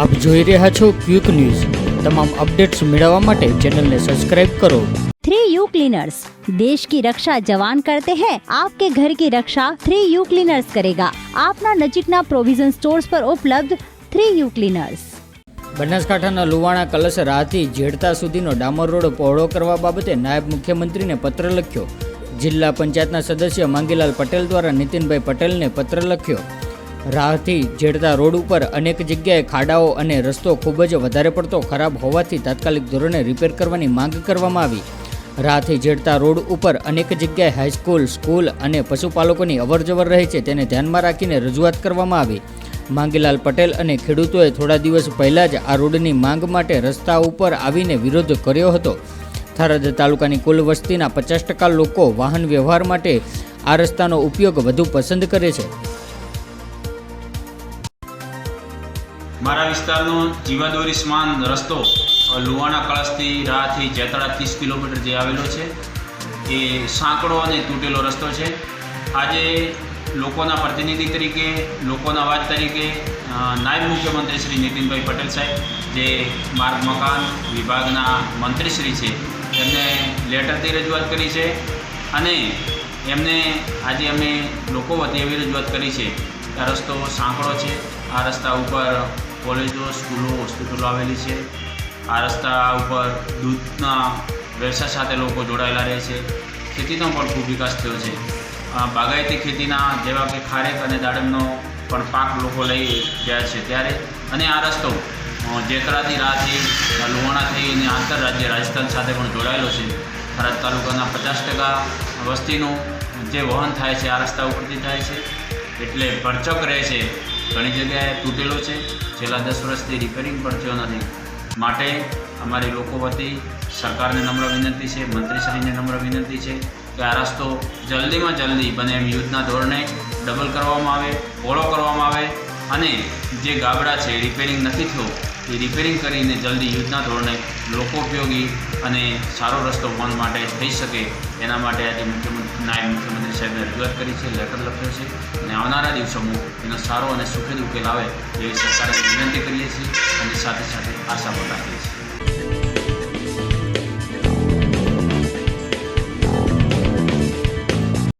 આપ જોઈ રહ્યા છો ક્વિક ન્યૂઝ. તમામ અપડેટ્સ મેળવવા માટે ચેનલને સબસ્ક્રાઇબ કરો. थ्री यू क्लीनर्स देश की रक्षा जवान करते हैं आपके ઘર કી રક્ષા થ્રી યુ ક્લીનર્સ કરેગા. આપના નજીકના પ્રોવિઝન સ્ટોર્સ પર ઉપલબ્ધ થ્રી યુ ક્લીનર્સ. બનાસકાંઠાના લુવાણા કલશ રાહથી જેડતા સુધીનો ડામર રોડ પહોળો કરવા બાબતે નાયબ મુખ્યમંત્રીને પત્ર લખ્યો. જિલ્લા પંચાયતના સદસ્ય માંગીલાલ પટેલ દ્વારા નીતિનભાઈ પટેલને પત્ર લખ્યો. રાહથી જેડતા રોડ ઉપર અનેક જગ્યાએ ખાડાઓ અને રસ્તો ખૂબ જ વધારે પડતો ખરાબ હોવાથી તાત્કાલિક ધોરણે રિપેર કરવાની માંગ કરવામાં આવી. રાહથી જેડતા રોડ ઉપર અનેક જગ્યાએ હાઈસ્કૂલ, સ્કૂલ અને પશુપાલકોની અવરજવર રહે છે તેને ધ્યાનમાં રાખીને રજૂઆત કરવામાં આવી. માંગીલાલ પટેલ અને ખેડૂતોએ થોડા દિવસ પહેલાં જ આ રોડની માંગ માટે રસ્તા ઉપર આવીને વિરોધ કર્યો હતો. થરાદ તાલુકાની કુલ વસ્તીના પચાસ ટકા લોકો વાહન વ્યવહાર માટે આ રસ્તાનો ઉપયોગ વધુ પસંદ કરે છે. મારા વિસ્તારનો જીવાદોરી સ્માન રસ્તો લુવાણા કળશથી રાહથી જેતળા ત્રીસ કિલોમીટર જે આવેલો છે, એ સાંકડો અને તૂટેલો રસ્તો છે. આજે લોકોના પ્રતિનિધિ તરીકે, લોકોના અવાજ તરીકે નાયબ મુખ્યમંત્રી શ્રી નીતિનભાઈ પટેલ સાહેબ, જે માર્ગ મકાન વિભાગના મંત્રીશ્રી છે, એમને લેટરથી રજૂઆત કરી છે અને એમને આજે અમે લોકો વતી એવી રજૂઆત કરી છે આ રસ્તો સાંકડો છે, આ રસ્તા ઉપર કોલેજો, સ્કૂલો, હોસ્પિટલો આવેલી છે. આ રસ્તા ઉપર દૂધના વ્યવસાય સાથે લોકો જોડાયેલા રહે છે. ખેતીનો પણ ખૂબ વિકાસ થયો છે. બાગાયતી ખેતીના જેવા કે ખારેક અને દાડમનો પણ પાક લોકો લઈ ગયા છે ત્યારે. અને આ રસ્તો જેતરાથી રાહથી લુહાણા થઈને આંતરરાજ્ય રાજસ્થાન સાથે પણ જોડાયેલો છે. થરાદ તાલુકાના પચાસ ટકા વસ્તીનું જે વહન થાય છે, આ રસ્તા ઉપરથી થાય છે. એટલે ભરચક રહે છે ઘણી જગ્યાએ તૂટેલો છે. છેલ્લા દસ વર્ષથી રિપેરિંગ પણ થયો નથી. માટે અમારી લોકો વતી સરકારને નમ્ર વિનંતી છે મંત્રીશ્રીને નમ્ર વિનંતી છે કે આ રસ્તો જલ્દીમાં જલ્દી બને એમ યુદ્ધના ધોરણે ડબલ કરવામાં આવે પહોળો કરવામાં આવે અને જે ગાબડા છે, રિપેરિંગ નથી થયો એ રિપેરિંગ કરીને જલ્દી યુદ્ધના ધોરણે લોકો ઉપયોગી અને સારો રસ્તો વન માટે થઈ શકે, એના માટે આજે મુખ્યમંત્રી નાયબ મુખ્યમંત્રી સાહેબને રજૂઆત કરી છે લેટર લખ્યો છે અને આવનારા દિવસોમાં એનો સારો અને સુખેદ ઉકેલ આવે એવી સરકારને વિનંતી કરીએ છીએ અને સાથે સાથે આશા પણ રાખીએ છીએ.